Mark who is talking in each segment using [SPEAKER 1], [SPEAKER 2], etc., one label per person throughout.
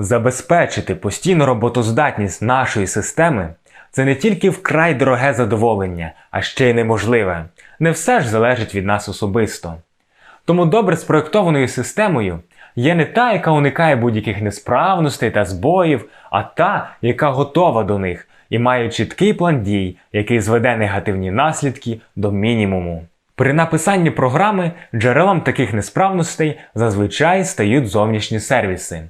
[SPEAKER 1] Забезпечити постійну роботоздатність нашої системи це не тільки вкрай дороге задоволення, а ще й неможливе. Не все ж залежить від нас особисто. Тому добре спроєктованою системою є не та, яка уникає будь-яких несправностей та збоїв, а та, яка готова до них і має чіткий план дій, який зведе негативні наслідки до мінімуму. При написанні програми джерелом таких несправностей зазвичай стають зовнішні сервіси.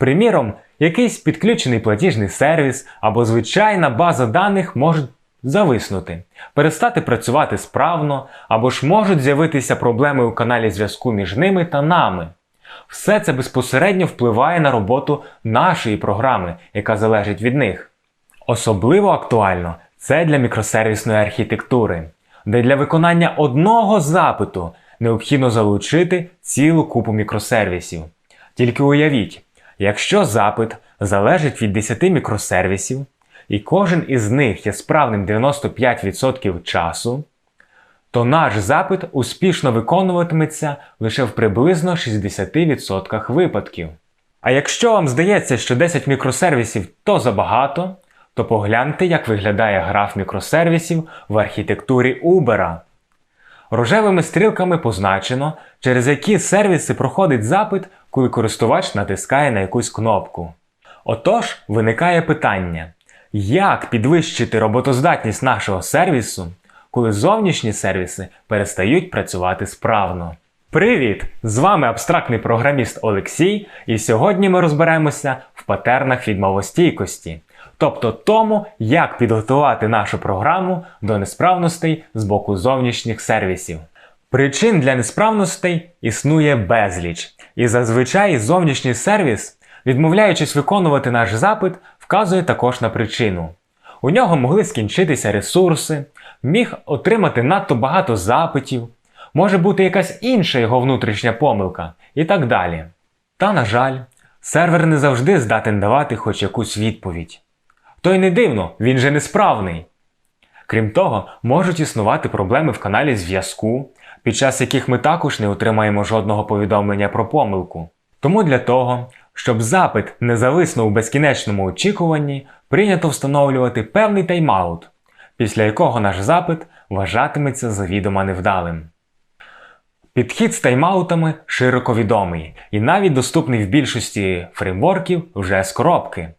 [SPEAKER 1] Приміром, якийсь підключений платіжний сервіс або звичайна база даних можуть зависнути, перестати працювати справно, або ж можуть з'явитися проблеми у каналі зв'язку між ними та нами. Все це безпосередньо впливає на роботу нашої програми, яка залежить від них. Особливо актуально це для мікросервісної архітектури, де для виконання одного запиту необхідно залучити цілу купу мікросервісів. Тільки уявіть, якщо запит залежить від 10 мікросервісів, і кожен із них є справним 95% часу, то наш запит успішно виконуватиметься лише в приблизно 60% випадків. А якщо вам здається, що 10 мікросервісів то забагато, то погляньте, як виглядає граф мікросервісів в архітектурі Uber. Рожевими стрілками позначено, через які сервіси проходить запит, коли користувач натискає на якусь кнопку. Отож, виникає питання, як підвищити роботоздатність нашого сервісу, коли зовнішні сервіси перестають працювати справно. Привіт! З вами абстрактний програміст Олексій, і сьогодні ми розберемося в патернах відмовостійкості, тобто тому, як підготувати нашу програму до несправностей з боку зовнішніх сервісів. Причин для несправностей існує безліч, і зазвичай зовнішній сервіс, відмовляючись виконувати наш запит, вказує також на причину. У нього могли скінчитися ресурси, міг отримати надто багато запитів, може бути якась інша його внутрішня помилка і так далі. Та, на жаль, сервер не завжди здатен давати хоч якусь відповідь. То й не дивно, він же несправний. Крім того, можуть існувати проблеми в каналі зв'язку, під час яких ми також не отримаємо жодного повідомлення про помилку. Тому для того, щоб запит не зависнув у безкінечному очікуванні, прийнято встановлювати певний тайм-аут, після якого наш запит вважатиметься завідомо невдалим. Підхід з тайм-аутами широко відомий і навіть доступний в більшості фреймворків вже з коробки.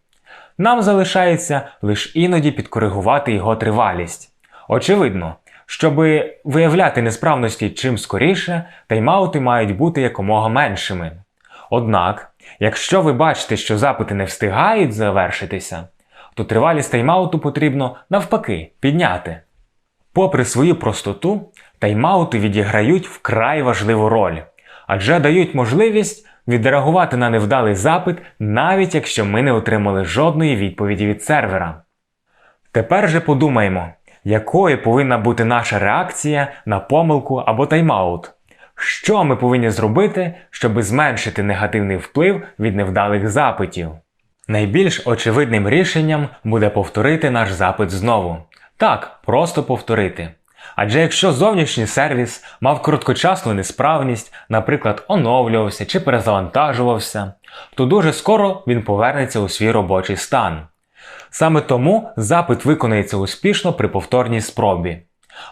[SPEAKER 1] Нам залишається лише іноді підкоригувати його тривалість. Очевидно, щоб виявляти несправності чим скоріше, тайм-аути мають бути якомога меншими. Однак, якщо ви бачите, що запити не встигають завершитися, то тривалість тайм-ауту потрібно навпаки підняти. Попри свою простоту, тайм-аути відіграють вкрай важливу роль, адже дають можливість відреагувати на невдалий запит, навіть якщо ми не отримали жодної відповіді від сервера. Тепер же подумаємо, якою повинна бути наша реакція на помилку або тайм-аут. Що ми повинні зробити, щоб зменшити негативний вплив від невдалих запитів? Найбільш очевидним рішенням буде повторити наш запит знову. Так, просто повторити. Адже якщо зовнішній сервіс мав короткочасну несправність, наприклад, оновлювався чи перезавантажувався, то дуже скоро він повернеться у свій робочий стан. Саме тому запит виконається успішно при повторній спробі.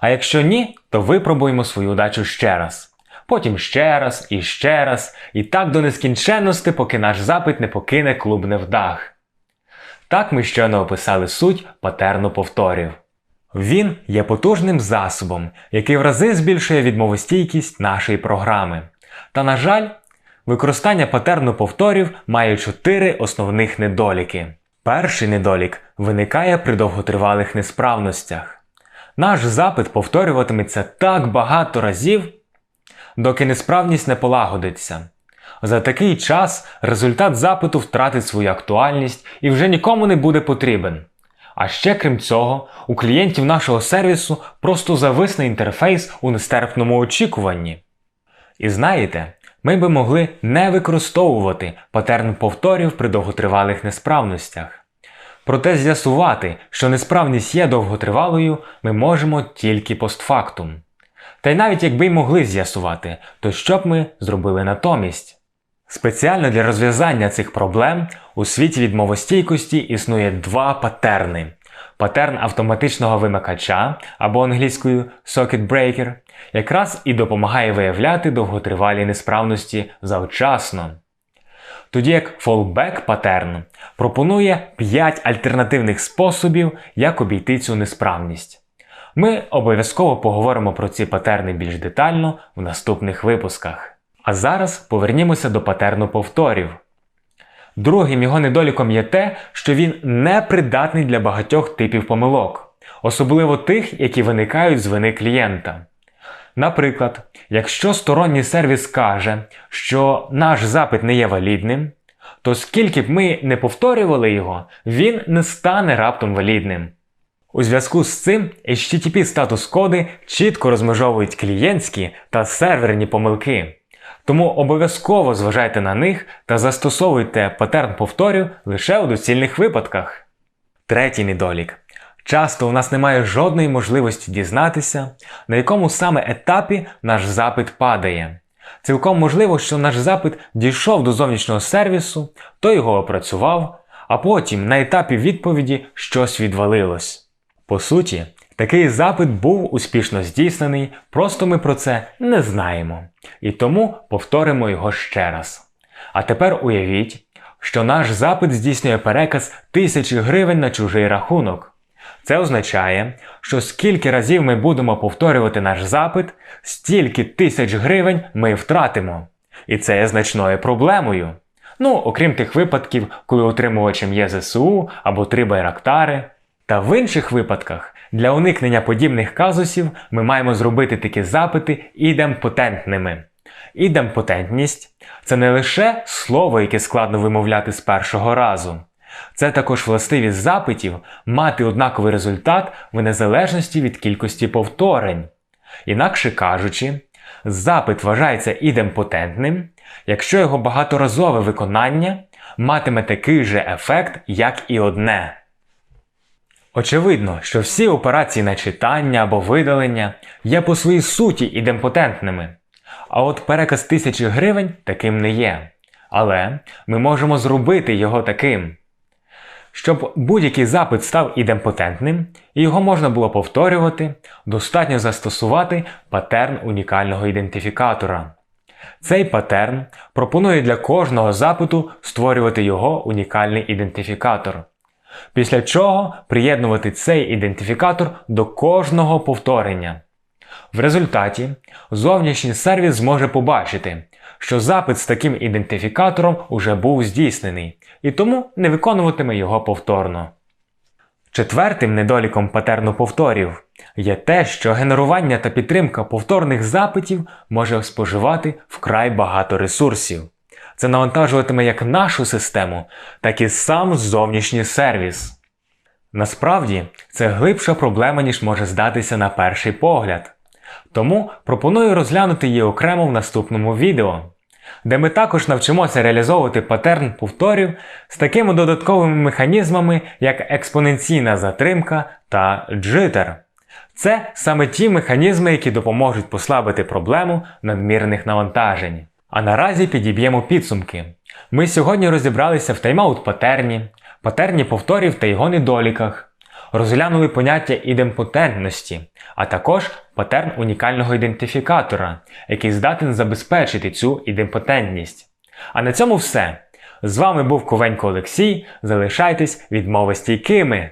[SPEAKER 1] А якщо ні, то випробуємо свою удачу ще раз. Потім ще раз і ще раз, і так до нескінченності, поки наш запит не покине клуб невдах. Так ми щойно описали суть патерну повторів. Він є потужним засобом, який в рази збільшує відмовостійкість нашої програми. Та, на жаль, використання патерну повторів має чотири основних недоліки. Перший недолік виникає при довготривалих несправностях. Наш запит повторюватиметься так багато разів, доки несправність не полагодиться. За такий час результат запиту втратить свою актуальність і вже нікому не буде потрібен. А ще крім цього, у клієнтів нашого сервісу просто зависне інтерфейс у нестерпному очікуванні. І знаєте, ми би могли не використовувати патерн повторів при довготривалих несправностях. Проте з'ясувати, що несправність є довготривалою, ми можемо тільки постфактум. Та й навіть якби й могли з'ясувати, то що б ми зробили натомість? Спеціально для розв'язання цих проблем у світі відмовостійкості існує два патерни: патерн автоматичного вимикача або англійською Socket Breaker, якраз і допомагає виявляти довготривалі несправності завчасно. Тоді як fallback патерн пропонує 5 альтернативних способів, як обійти цю несправність. Ми обов'язково поговоримо про ці патерни більш детально в наступних випусках. А зараз повернімося до патерну повторів. Другим його недоліком є те, що він непридатний для багатьох типів помилок, особливо тих, які виникають з вини клієнта. Наприклад, якщо сторонній сервіс каже, що наш запит не є валідним, то скільки б ми не повторювали його, він не стане раптом валідним. У зв'язку з цим HTTP статус коди чітко розмежовують клієнтські та серверні помилки. Тому обов'язково зважайте на них та застосовуйте патерн повторів лише у доцільних випадках. Третій недолік. Часто у нас немає жодної можливості дізнатися, на якому саме етапі наш запит падає. Цілком можливо, що наш запит дійшов до зовнішнього сервісу, той його опрацював, а потім на етапі відповіді щось відвалилось. По суті, такий запит був успішно здійснений, просто ми про це не знаємо. І тому повторимо його ще раз. А тепер уявіть, що наш запит здійснює переказ тисячі гривень на чужий рахунок. Це означає, що скільки разів ми будемо повторювати наш запит, стільки тисяч гривень ми втратимо. І це є значною проблемою. Ну, окрім тих випадків, коли отримувачем є ЗСУ або три байрактари. Та в інших випадках для уникнення подібних казусів ми маємо зробити такі запити ідемпотентними. Ідемпотентність це не лише слово, яке складно вимовляти з першого разу. Це також властивість запитів мати однаковий результат в незалежності від кількості повторень. Інакше кажучи, запит вважається ідемпотентним, якщо його багаторазове виконання матиме такий же ефект, як і одне. Очевидно, що всі операції на читання або видалення є по своїй суті ідемпотентними. А от переказ тисячі гривень таким не є. Але ми можемо зробити його таким. Щоб будь-який запит став ідемпотентним і його можна було повторювати, достатньо застосувати патерн унікального ідентифікатора. Цей патерн пропонує для кожного запиту створювати його унікальний ідентифікатор. Після чого приєднувати цей ідентифікатор до кожного повторення. В результаті зовнішній сервіс зможе побачити, що запит з таким ідентифікатором уже був здійснений, і тому не виконуватиме його повторно. Четвертим недоліком патерну повторів є те, що генерування та підтримка повторних запитів може споживати вкрай багато ресурсів. Це навантажуватиме як нашу систему, так і сам зовнішній сервіс. Насправді, це глибша проблема, ніж може здатися на перший погляд. Тому пропоную розглянути її окремо в наступному відео, де ми також навчимося реалізовувати патерн повторів з такими додатковими механізмами, як експоненційна затримка та джитер. Це саме ті механізми, які допоможуть послабити проблему надмірних навантажень. А наразі підіб'ємо підсумки. Ми сьогодні розібралися в тайм-аут патерні, патерні повторів та його недоліках розглянули поняття ідемпотентності, а також патерн унікального ідентифікатора, який здатен забезпечити цю ідемпотентність. А на цьому все. З вами був Ковенько Олексій. Залишайтесь відмовостійкими!